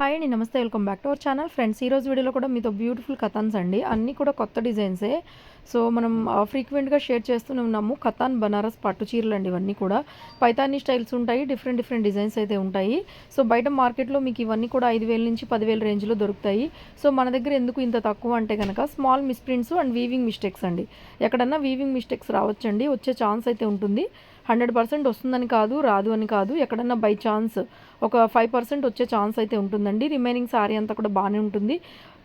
Hi అండి నమస్తే welcome back to our channel friends ఈరోజు వీడియోలో కూడా మీతో బ్యూటిఫుల్ కథన్స్ అండి. అన్నీ కూడా కొత్త డిజైన్సే సో మనం ఫ్రీక్వెంట్గా షేర్ చేస్తూనే ఉన్నాము ఖతాన్ బనారస్ పట్టు చీరలు అండి ఇవన్నీ కూడా. పైతాని స్టైల్స్ ఉంటాయి. డిఫరెంట్ డిఫరెంట్ డిజైన్స్ అయితే ఉంటాయి. సో బయట మార్కెట్లో మీకు ఇవన్నీ కూడా ఐదు వేల నుంచి పదివేల రేంజ్లో దొరుకుతాయి. సో మన దగ్గర ఎందుకు ఇంత తక్కువ అంటే కనుక small misprints and weaving mistakes అండి. ఎక్కడన్నా వీవింగ్ మిస్టేక్స్ రావచ్చండి. వచ్చే ఛాన్స్ అయితే ఉంటుంది. హండ్రెడ్ పర్సెంట్ వస్తుందని కాదు రాదు అని కాదు. ఎక్కడన్నా బై ఛాన్స్ ఒక ఫైవ్ పర్సెంట్ వచ్చే ఛాన్స్ అయితే ఉంటుందండి. రిమైనింగ్ శారీ అంతా కూడా బాగానే ఉంటుంది.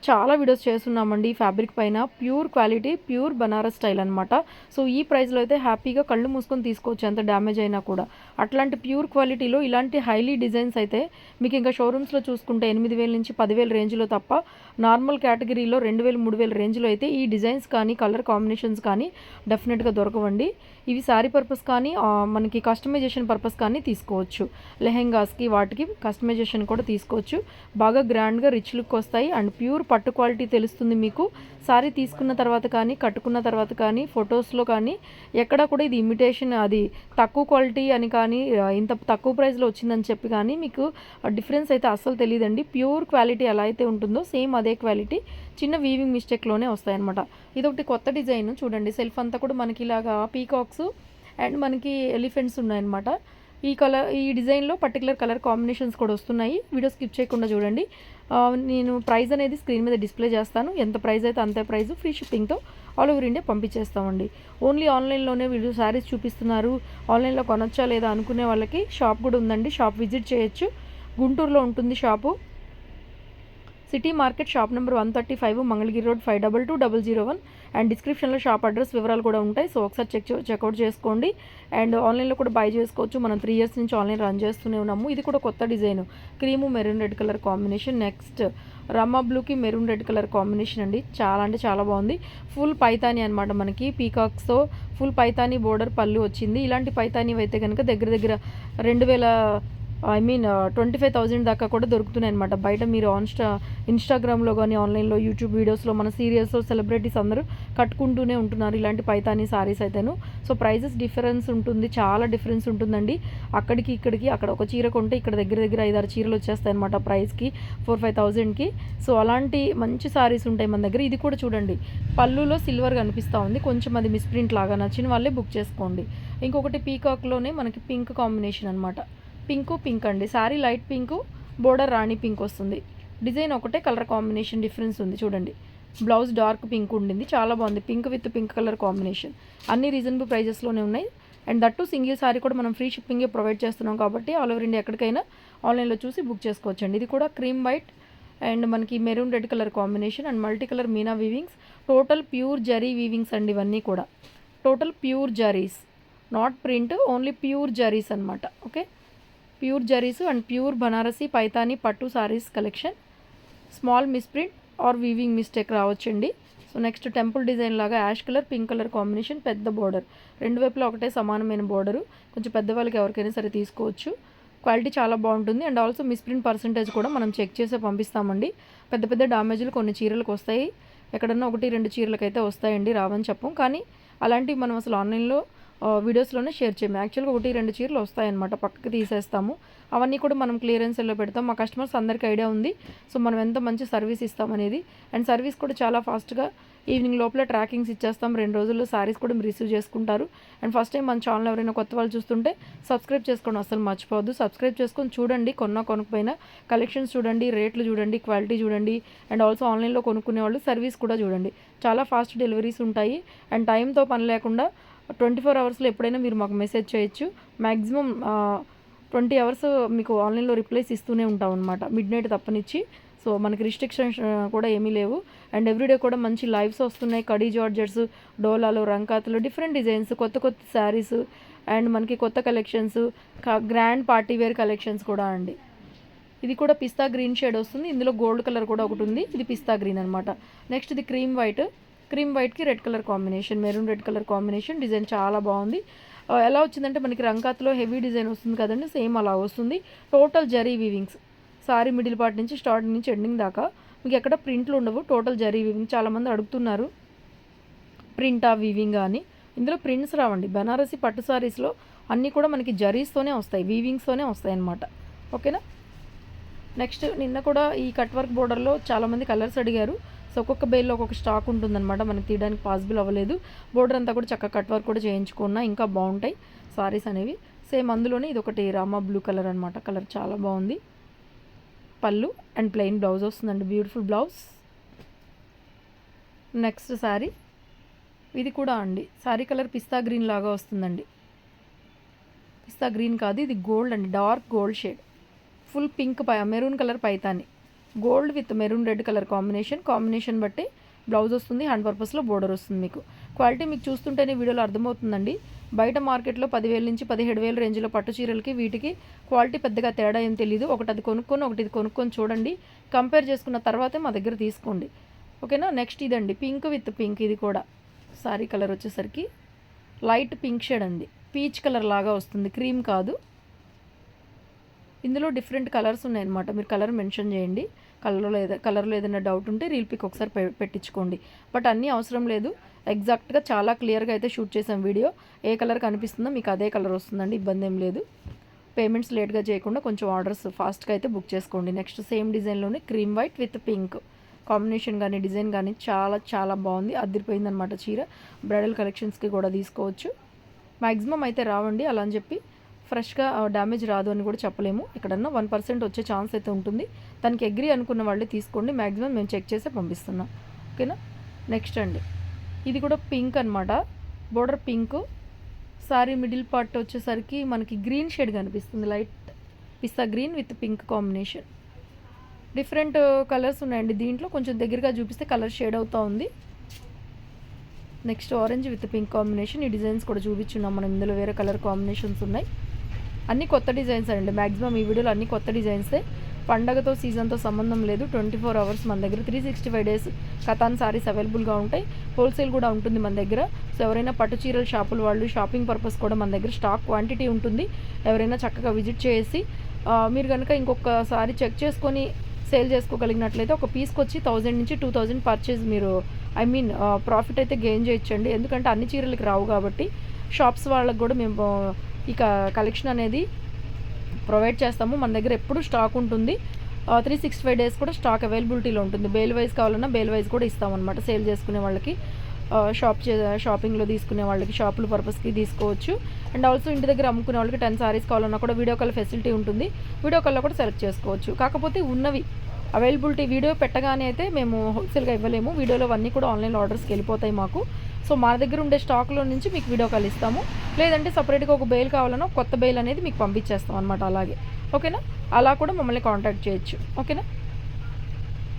చాలా వీడియోస్ చేస్తున్నామండి ఈ ఫ్యాబ్రిక్ పైన. Pure quality pure Banaras style అనమాట సో ఈ ప్రైస్లో అయితే హ్యాపీగా కళ్ళు మూసుకొని తీసుకోవచ్చు ఎంత డ్యామేజ్ అయినా కూడా. అట్లాంటి ప్యూర్ క్వాలిటీలో ఇలాంటి హైలీ డిజైన్స్ అయితే మీకు ఇంకా షోరూమ్స్లో చూసుకుంటే ఎనిమిది వేల నుంచి పదివేల రేంజ్లో తప్ప నార్మల్ కేటగిరీలో రెండు వేలు మూడు వేల రేంజ్లో అయితే ఈ డిజైన్స్ కానీ కలర్ కాంబినేషన్స్ కానీ డెఫినెట్గా దొరకవండి. ఇవి శారీ పర్పస్ కానీ మనకి కస్టమైజేషన్ పర్పస్ కానీ తీసుకోవచ్చు. లెహెంగాస్కి వాటికి కస్టమైజేషన్ కూడా తీసుకోవచ్చు. బాగా గ్రాండ్గా రిచ్ లుక్ వస్తాయి. అండ్ ప్యూర్ పట్టు క్వాలిటీ తెలుస్తుంది మీకు. శారీ తీసుకున్న తర్వాత కానీ కట్టుకున్న తర్వాత కానీ ఫొటోస్లో కానీ ఎక్కడ కూడా ఇది ఇమిటేషన్ అది తక్కువ క్వాలిటీ అని కానీ ఇంత తక్కువ ప్రైస్లో వచ్చిందని చెప్పి కానీ మీకు డిఫరెన్స్ అయితే అస్సలు తెలియదండి. ప్యూర్ క్వాలిటీ ఎలా అయితే ఉంటుందో సేమ్ అదే క్వాలిటీ. చిన్న వీవింగ్ మిస్టేక్లోనే వస్తాయన్నమాట. ఇదొకటి కొత్త డిజైన్ చూడండి. సెల్ఫ్ అంతా కూడా మనకి ఇలాగా పీకాక్స్ అండ్ మనకి ఎలిఫెంట్స్ ఉన్నాయన్నమాట. ఈ కలర్ ఈ డిజైన్లో పర్టికులర్ కలర్ కాంబినేషన్స్ కూడా వస్తున్నాయి. వీడియో స్కిప్ చేయకుండా చూడండి. నేను ప్రైస్ అనేది స్క్రీన్ మీద డిస్ప్లే చేస్తాను. ఎంత ప్రైస్ అయితే అంతే ప్రైస్ ఫ్రీ షిప్పింగ్తో ఆల్ ఓవర్ ఇండియా పంపించేస్తామండి. ఓన్లీ ఆన్లైన్లోనే వీళ్ళు శారీస్ చూపిస్తున్నారు. ఆన్లైన్లో కొనొచ్చా లేదా అనుకునే వాళ్ళకి షాప్ కూడా ఉందండి. షాప్ విజిట్ చేయొచ్చు. గుంటూరులో ఉంటుంది shop city market shop number one thirty five Mangalagiri road five double two double zero one. And డిస్క్రిప్షన్లో షాప్ అడ్రస్ వివరాలు కూడా ఉంటాయి. సో ఒకసారి చెక్ చెక్అవుట్ చేసుకోండి. అండ్ ఆన్లైన్లో కూడా బై చేసుకోవచ్చు. మనం త్రీ ఇయర్స్ నుంచి ఆన్లైన్ రన్ చేస్తూనే ఉన్నాము. ఇది కూడా కొత్త design. Cream maroon red colour combination. Next రమ్మా బ్లూకి మెరూన్ రెడ్ కలర్ కాంబినేషన్ అండి. చాలా అంటే చాలా బాగుంది. ఫుల్ పైతాని అనమాట మనకి. పీకాక్స్తో ఫుల్ పైతాని బోర్డర్ పళ్ళు వచ్చింది. ఇలాంటి పైతాని అయితే కనుక దగ్గర దగ్గర రెండు వేల I mean twenty five thousand దాకా కూడా దొరుకుతున్నాయి అనమాట బయట మీరు ఆన్స్టా ఇన్స్టాగ్రామ్లో కానీ ఆన్లైన్లో యూట్యూబ్ వీడియోస్లో మన సీరియల్స్లో సెలబ్రిటీస్ అందరూ కట్టుకుంటూనే ఉంటున్నారు ఇలాంటి పైతాని సారీస్ అయితేను. సో ప్రైజెస్ డిఫరెన్స్ ఉంటుంది చాలా డిఫరెన్స్ ఉంటుందండి. అక్కడికి ఇక్కడికి అక్కడ ఒక చీర కొంటే ఇక్కడ దగ్గర దగ్గర ఐదారు చీరలు వచ్చేస్తాయి అనమాట ప్రైస్కి ఫోర్ ఫైవ్ థౌజండ్కి. సో అలాంటి మంచి సారీస్ ఉంటాయి మన దగ్గర. ఇది కూడా చూడండి. పళ్ళులో సిల్వర్ కనిపిస్తూ ఉంది. కొంచెం అది మిస్ప్రింట్ లాగా నచ్చిన వాళ్ళే బుక్ చేసుకోండి. ఇంకొకటి పీకాక్లోనే మనకి పింక్ కాంబినేషన్ అనమాట పింకు పింక్ అండి. సారీ లైట్ పింకు బోర్డర్ రాణి పింక్ వస్తుంది. డిజైన్ ఒకటే కలర్ కాంబినేషన్ డిఫరెన్స్ ఉంది చూడండి. బ్లౌజ్ డార్క్ పింక్ ఉండింది చాలా బాగుంది. Pink with pink colour combination. అన్ని రీజనబుల్ ప్రైజెస్లోనే ఉన్నాయి. అండ్ దట్టు సింగిల్ సారీ కూడా మనం ఫ్రీ షిప్పింగే ప్రొవైడ్ చేస్తున్నాం కాబట్టి ఆల్ ఓవర్ ఇండియా ఎక్కడికైనా ఆన్లైన్లో చూసి బుక్ చేసుకోవచ్చండి. ఇది కూడా క్రీమ్ వైట్ అండ్ మనకి maroon red colour combination and multi colour Meena weavings. Total pure zari weavings అండి ఇవన్నీ కూడా. Total pure zaris. Not print only pure zaris అనమాట okay? Pure zaris and pure Banarasi Paithani పట్టు sarees collection. Small misprint or weaving mistake రావచ్చండి. So next temple design లాగా ash colour pink colour combination పెద్ద border. రెండు వైపులా ఒకటే సమానమైన border. కొంచెం పెద్దవాళ్ళకి ఎవరికైనా సరే తీసుకోవచ్చు. క్వాలిటీ చాలా బాగుంటుంది అండ్ ఆల్సో మిస్ప్రింట్ పర్సంటేజ్ కూడా మనం చెక్ చేసే పంపిస్తామండి. పెద్ద పెద్ద డామేజ్లు కొన్ని చీరలకు వస్తాయి. ఎక్కడన్నా ఒకటి రెండు చీరలకైతే వస్తాయండి రావని చెప్పం. కానీ అలాంటివి మనం అసలు ఆన్లైన్లో వీడియోస్లోనే షేర్ చేయము. యాక్చువల్గా ఒకటి రెండు చీరలు వస్తాయన్నమాట. పక్కకి తీసేస్తాము. అవన్నీ కూడా మనం క్లియరెన్స్లో పెడతాం. మా కస్టమర్స్ అందరికీ ఐడియా ఉంది. సో మనం ఎంత మంచి సర్వీస్ ఇస్తామనేది అండ్ సర్వీస్ కూడా చాలా ఫాస్ట్గా ఈవినింగ్ లోపల ట్రాకింగ్స్ ఇచ్చేస్తాం. రెండు రోజుల్లో సారీస్ కూడా మీరు రిసీవ్ చేసుకుంటారు. అండ్ ఫస్ట్ టైం మన ఛానల్ ఎవరైనా కొత్త వాళ్ళు చూస్తుంటే సబ్స్క్రైబ్ చేసుకోండి. అసలు మర్చిపోవద్దు. సబ్స్క్రైబ్ చేసుకొని చూడండి. కొన్నా కొనుక్కపోయినా కలెక్షన్స్ చూడండి రేట్లు చూడండి క్వాలిటీ చూడండి అండ్ ఆల్సో ఆన్లైన్లో కొనుక్కునే వాళ్ళు సర్వీస్ కూడా చూడండి. చాలా ఫాస్ట్ డెలివరీస్ ఉంటాయి. అండ్ టైంతో పని లేకుండా ట్వంటీ ఫోర్ అవర్స్లో ఎప్పుడైనా మీరు మాకు మెసేజ్ చేయొచ్చు. మ్యాక్సిమం ట్వంటీ అవర్స్ మీకు ఆన్లైన్లో రిప్లైస్ ఇస్తూనే ఉంటాం అనమాట మిడ్ నైట్ తప్పనిచ్చి. సో మనకి రిస్ట్రిక్షన్స్ కూడా ఏమీ లేవు. అండ్ ఎవ్రీడే కూడా మంచి లైవ్స్ వస్తున్నాయి. కడీ జార్జర్స్ డోలాలు రంకాతులు డిఫరెంట్ డిజైన్స్ కొత్త కొత్త శారీస్ అండ్ మనకి కొత్త collections grand party wear collections కూడా అండి. ఇది కూడా పిస్తా గ్రీన్ షేడ్ వస్తుంది. ఇందులో గోల్డ్ కలర్ కూడా ఒకటి ఉంది. ఇది పిస్తా గ్రీన్ అనమాట నెక్స్ట్ ఇది cream white. Cream వైట్కి red colour combination maroon red colour combination design చాలా బాగుంది. ఎలా వచ్చిందంటే మనకి రంకాత్లో హెవీ డిజైన్ వస్తుంది కదండి సేమ్ అలా వస్తుంది. Total zari weavings. Saree middle part నుంచి స్టార్టింగ్ నుంచి ఎండింగ్ దాకా మీకు ఎక్కడ ప్రింట్లు ఉండవు టోటల్ జరీ వీవింగ్ చాలామంది అడుగుతున్నారు. ప్రింటా వీవింగ్ అని. ఇందులో ప్రింట్స్ రావండి. బెనారసి పట్టు సారీస్లో అన్నీ కూడా మనకి జరీస్తోనే వస్తాయి వీవింగ్స్తోనే వస్తాయి అన్నమాట. ఓకేనా? నెక్స్ట్ నిన్న కూడా ఈ కట్ వర్క్ బోర్డర్లో చాలామంది కలర్స్ అడిగారు. సో ఒక్కొక్క బేల్లో ఒక్కొక్క స్టాక్ ఉంటుందన్నమాట. మనకి తీయడానికి పాసిబుల్ అవ్వలేదు. బోర్డర్ అంతా కూడా చక్కగా కట్ వర్క్ కూడా చేయించుకున్నా ఇంకా బాగుంటాయి సారీస్ అనేవి. సేమ్ అందులోనే ఇది ఒకటి రామా బ్లూ కలర్ అనమాట కలర్ చాలా బాగుంది. పళ్ళు అండ్ ప్లెయిన్ బ్లౌజ్ వస్తుందండి. Beautiful blouse. నెక్స్ట్ శారీ ఇది కూడా అండి. శారీ కలర్ పిస్తా గ్రీన్ లాగా వస్తుందండి. పిస్తా గ్రీన్ కాదు ఇది గోల్డ్ అండి. Dark gold shade. Full pink pi maroon colour Paithani. Gold with maroon red colour combination. Combination బట్టి బ్లౌజ్ వస్తుంది హ్యాండ్ పర్పస్లో బోర్డర్ వస్తుంది మీకు. క్వాలిటీ మీకు చూస్తుంటేనే వీడియోలో అర్థమవుతుందండి. బయట మార్కెట్లో పదివేల నుంచి పదిహేడు వేల రేంజ్లో పట్టు చీరలకి వీటికి క్వాలిటీ పెద్దగా తేడా ఏం తెలియదు ఒకటి అది కొనుక్కొని ఒకటి ఇది కొనుక్కొని చూడండి. కంపేర్ చేసుకున్న తర్వాతే మా దగ్గర తీసుకోండి. ఓకేనా? నెక్స్ట్ ఇదండి. పింక్ విత్ పింక్ ఇది కూడా. సారీ కలర్ వచ్చేసరికి లైట్ పింక్ షేడ్ అండి. పీచ్ కలర్ లాగా వస్తుంది. క్రీమ్ కాదు. ఇందులో డిఫరెంట్ కలర్స్ ఉన్నాయన్నమాట. మీరు కలర్ మెన్షన్ చేయండి. కలర్లో ఏదో కలర్లో ఏదైనా డౌట్ ఉంటే రీల్ పిక్ ఒకసారి పె- పెట్టించుకోండి. బట్ అన్నీ అవసరం లేదు. ఎగ్జాక్ట్గా చాలా క్లియర్గా అయితే షూట్ చేసాం వీడియో ఏ కలర్ కనిపిస్తుందో మీకు అదే కలర్ వస్తుందండి ఇబ్బంది ఏం లేదు. పేమెంట్స్ లేట్గా చేయకుండా కొంచెం ఆర్డర్స్ ఫాస్ట్గా అయితే బుక్ చేసుకోండి. Next same డిజైన్లోనే cream white with pink combination కానీ డిజైన్ కానీ చాలా చాలా బాగుంది. అద్దరిపోయిందనమాట చీర. బ్రైడల్ కలెక్షన్స్కి కూడా తీసుకోవచ్చు. మ్యాక్సిమం అయితే రావండి అలా అని చెప్పి ఫ్రెష్గా డ్యామేజ్ రాదు అని కూడా చెప్పలేము. ఎక్కడన్నా వన్ పర్సెంట్ వచ్చే ఛాన్స్ అయితే ఉంటుంది. దానికి అగ్రి అనుకున్న వాళ్ళే తీసుకోండి. మ్యాక్సిమం మేము చెక్ చేసి పంపిస్తున్నాం. ఓకేనా? నెక్స్ట్ అండి. ఇది కూడా పింక్ అనమాట border pink. Saree middle part వచ్చేసరికి మనకి గ్రీన్ షేడ్ కనిపిస్తుంది. Light pista green with pink combination. Different colours ఉన్నాయండి. దీంట్లో కొంచెం దగ్గరగా చూపిస్తే కలర్ షేడ్ అవుతూ ఉంది. Next orange with pink combination. ఈ డిజైన్స్ కూడా చూపించున్నాం మనం. ఇందులో వేరే కలర్ కాంబినేషన్స్ ఉన్నాయి. అన్ని కొత్త డిజైన్స్ అండి. మ్యాక్సిమం ఈ వీడియోలో అన్ని కొత్త డిజైన్సే. పండగతో సీజన్తో సంబంధం లేదు. ట్వంటీ ఫోర్ అవర్స్ మన దగ్గర. Three sixty five days katan saris అవైలబుల్గా ఉంటాయి. హోల్సేల్ కూడా ఉంటుంది మన దగ్గర. సో ఎవరైనా పట్టు చీరల షాపుల వాళ్ళు షాపింగ్ పర్పస్ కూడా మన దగ్గర స్టాక్ క్వాంటిటీ ఉంటుంది. ఎవరైనా చక్కగా విజిట్ చేసి మీరు కనుక ఇంకొకసారి చెక్ చేసుకొని సేల్ చేసుకోగలిగినట్లయితే ఒక పీస్కి వచ్చి థౌజండ్ నుంచి టూ థౌజండ్ పర్చేజ్ మీరు ఐ మీన్ ప్రాఫిట్ అయితే గెయిన్ చేయొచ్చండి. ఎందుకంటే అన్ని చీరలకి రావు కాబట్టి షాప్స్ వాళ్ళకి కూడా మేము ఇక కలెక్షన్ అనేది ప్రొవైడ్ చేస్తాము. మన దగ్గర ఎప్పుడు స్టాక్ ఉంటుంది. త్రీ సిక్స్టీ ఫైవ్ డేస్ కూడా స్టాక్ అవైలబిలిటీలో ఉంటుంది. బేల్ వైజ్ కావాలన్నా బేల్ వైజ్ కూడా ఇస్తామన్నమాట సేల్ చేసుకునే వాళ్ళకి. షాప్ చే షాపింగ్లో తీసుకునే వాళ్ళకి షాపుల పర్పస్కి తీసుకోవచ్చు. అండ్ ఆల్సో ఇంటి దగ్గర అమ్ముకునే వాళ్ళకి టెన్ సారీస్ కావాలన్నా కూడా వీడియో కాల్ ఫెసిలిటీ ఉంటుంది. వీడియో కాల్లో కూడా సెలెక్ట్ చేసుకోవచ్చు. కాకపోతే ఉన్నవి అవైలబిలిటీ వీడియో పెట్టగానే అయితే మేము హోల్సేల్గా ఇవ్వలేము. వీడియోలో అన్నీ కూడా ఆన్లైన్ ఆర్డర్స్కి వెళ్ళిపోతాయి మాకు. సో మా దగ్గర ఉండే స్టాక్లో నుంచి మీకు వీడియో కాల్ ఇస్తాము. లేదంటే సపరేట్గా ఒక బెయిల్ కావాలన్నా కొత్త బెయిల్ అనేది మీకు పంపించేస్తాం అనమాట అలాగే. ఓకేనా? అలా కూడా మమ్మల్ని కాంటాక్ట్ చేయొచ్చు. ఓకేనా?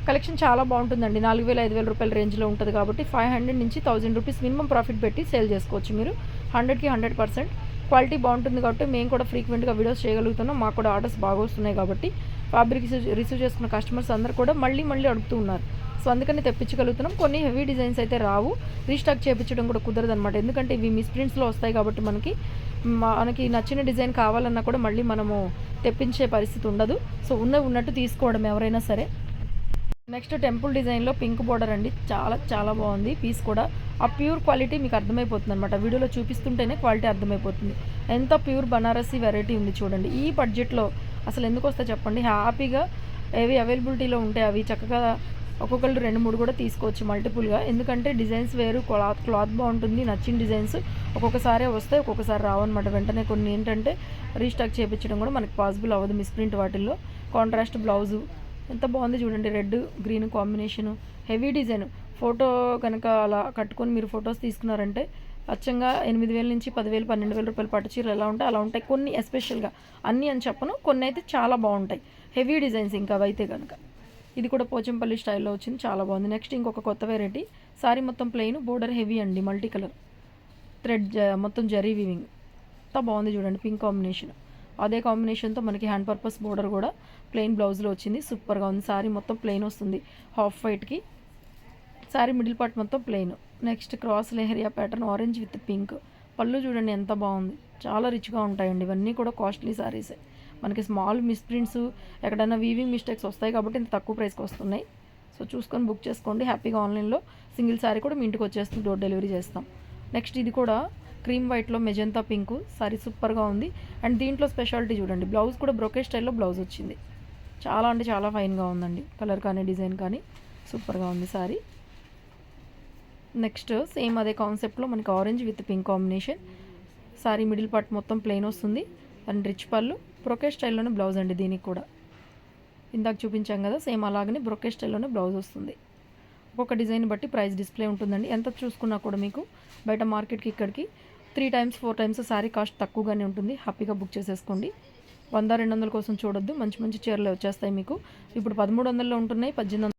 కలెక్షన్ చాలా బాగుంటుందండి. నాలుగు వేల ఐదు వేల రూపాయల రేంజ్లో ఉంటుంది కాబట్టి ఫైవ్ హండ్రెడ్ నుంచి థౌజండ్ రూపీస్ మినిమం ప్రాఫిట్ పెట్టి సేల్ చేసుకోవచ్చు మీరు. హండ్రెడ్కి హండ్రెడ్ పర్సెంట్ క్వాలిటీ బాగుంటుంది కాబట్టి మేము కూడా ఫ్రీక్వెంట్గా వీడియోస్ చేయగలుగుతున్నాం. మాకు కూడా ఆర్డర్స్ బాగా వస్తున్నాయి కాబట్టి ఫ్యాబ్రిక్ రిసీవ్ చేసుకున్న కస్టమర్స్ అందరు కూడా మళ్ళీ మళ్ళీ అడుగుతూ ఉన్నారు. సో అందుకని తెప్పించగలుగుతున్నాం. కొన్ని హెవీ డిజైన్స్ అయితే రావు. రీస్టాక్ చేయించడం కూడా కుదరదు అనమాట ఎందుకంటే ఇవి మిస్ ప్రింట్స్లో వస్తాయి కాబట్టి మనకి మనకి నచ్చిన డిజైన్ కావాలన్నా కూడా మళ్ళీ మనము తెప్పించే పరిస్థితి ఉండదు. సో ఉన్న ఉన్నట్టు తీసుకోవడం ఎవరైనా సరే. నెక్స్ట్ టెంపుల్ డిజైన్లో పింక్ బోర్డర్ అండి. చాలా చాలా బాగుంది. పీస్ కూడా ఆ ప్యూర్ క్వాలిటీ మీకు అర్థమైపోతుంది అనమాట వీడియోలో చూపిస్తుంటేనే క్వాలిటీ అర్థమైపోతుంది. ఎంత ప్యూర్ బనారసీ వెరైటీ ఉంది చూడండి. ఈ బడ్జెట్లో అసలు ఎందుకు వస్తే చెప్పండి? హ్యాపీగా ఏవి అవైలబిలిటీలో ఉంటే అవి చక్కగా ఒక్కొక్కళ్ళు రెండు మూడు కూడా తీసుకోవచ్చు మల్టిపుల్గా. ఎందుకంటే డిజైన్స్ వేరు క్లాత్ క్లాత్ బాగుంటుంది నచ్చిన డిజైన్స్ ఒక్కొక్కసారి వస్తాయి ఒక్కొక్కసారి రావన్నమాట. వెంటనే కొన్ని ఏంటంటే రీస్టాక్ చేయించడం కూడా మనకి పాసిబుల్ అవ్వదు మిస్ప్రింట్ వాటిల్లో. కాంట్రాస్ట్ బ్లౌజు ఎంత బాగుంది చూడండి. Red green combination heavy design. Photo కనుక అలా కట్టుకొని మీరు ఫొటోస్ తీసుకున్నారంటే అచ్చంగా ఎనిమిది వేల నుంచి పదివేలు పన్నెండు వేల రూపాయల పట్టు చీరలు ఎలా ఉంటాయి అలా ఉంటాయి. కొన్ని ఎస్పెషల్గా అన్నీ అని చెప్పను. కొన్ని అయితే చాలా బాగుంటాయి. హెవీ డిజైన్స్ ఇంకా అవైతే కనుక. ఇది కూడా పోచంపల్లి స్టైల్లో వచ్చింది చాలా బాగుంది. నెక్స్ట్ ఇంకొక కొత్త వెరైటీ సారీ మొత్తం ప్లెయిన్ బోర్డర్ హెవీ అండి మల్టీ కలర్ థ్రెడ్ జ- మొత్తం జరీ వివింగ్ అంతా బాగుంది చూడండి పింక్ కాంబినేషన్ అదే కాంబినేషన్తో మనకి హ్యాండ్ పర్పస్ బోర్డర్ కూడా ప్లెయిన్ బ్లౌజ్లో వచ్చింది సూపర్గా ఉంది. సారీ మొత్తం ప్లెయిన్ వస్తుంది హాఫ్ వైట్కి సారీ మిడిల్ పార్ట్ మొత్తం plain next cross leheriya pattern orange with pink పళ్ళు చూడండి ఎంత బాగుంది చాలా రిచ్గా ఉంటాయండి. ఇవన్నీ కూడా కాస్ట్లీ సారీసే మనకి స్మాల్ మిస్ప్రింట్స్ ఎక్కడైనా వీవింగ్ మిస్టేక్స్ వస్తాయి కాబట్టి ఇంత తక్కువ ప్రైస్కి వస్తున్నాయి. సో చూసుకొని బుక్ చేసుకోండి. హ్యాపీగా ఆన్లైన్లో సింగిల్ సారీ కూడా మీ ఇంటికి వచ్చేస్తుంది. డోర్ డెలివరీ చేస్తాం. నెక్స్ట్ ఇది కూడా క్రీమ్ వైట్లో మెజంతా పింక్ సారీ సూపర్గా ఉంది. అండ్ దీంట్లో స్పెషాలిటీ చూడండి. బ్లౌజ్ కూడా బ్రొకే స్టైల్లో బ్లౌజ్ వచ్చింది. చాలా అంటే చాలా ఫైన్గా ఉందండి. కలర్ కానీ డిజైన్ కానీ సూపర్గా ఉంది సారీ నెక్స్ట్ సేమ్ అదే కాన్సెప్ట్లో మనకి orange with pink combination saree middle part మొత్తం ప్లెయిన్ వస్తుంది. అండ్ రిచ్ పళ్ళు. బ్రొకే స్టైల్లోనే బ్లౌజ్ అండి దీనికి కూడా. ఇందాక చూపించాం కదా సేమ్ అలాగనే బ్రొకే స్టైల్లోనే బ్లౌజ్ వస్తుంది. ఒక్కొక్క డిజైన్ బట్టి ప్రైస్ డిస్ప్లే ఉంటుందండి. ఎంత చూసుకున్నా కూడా మీకు బయట మార్కెట్కి ఇక్కడికి three times four times saree cost తక్కువగానే ఉంటుంది. హ్యాపీగా బుక్ చేసేసుకోండి. వంద రెండు వందల కోసం చూడొద్దు. మంచి మంచి చీరలు వచ్చేస్తాయి మీకు. ఇప్పుడు పదమూడు వందల్లో ఉంటున్నాయి పద్దెనిమిది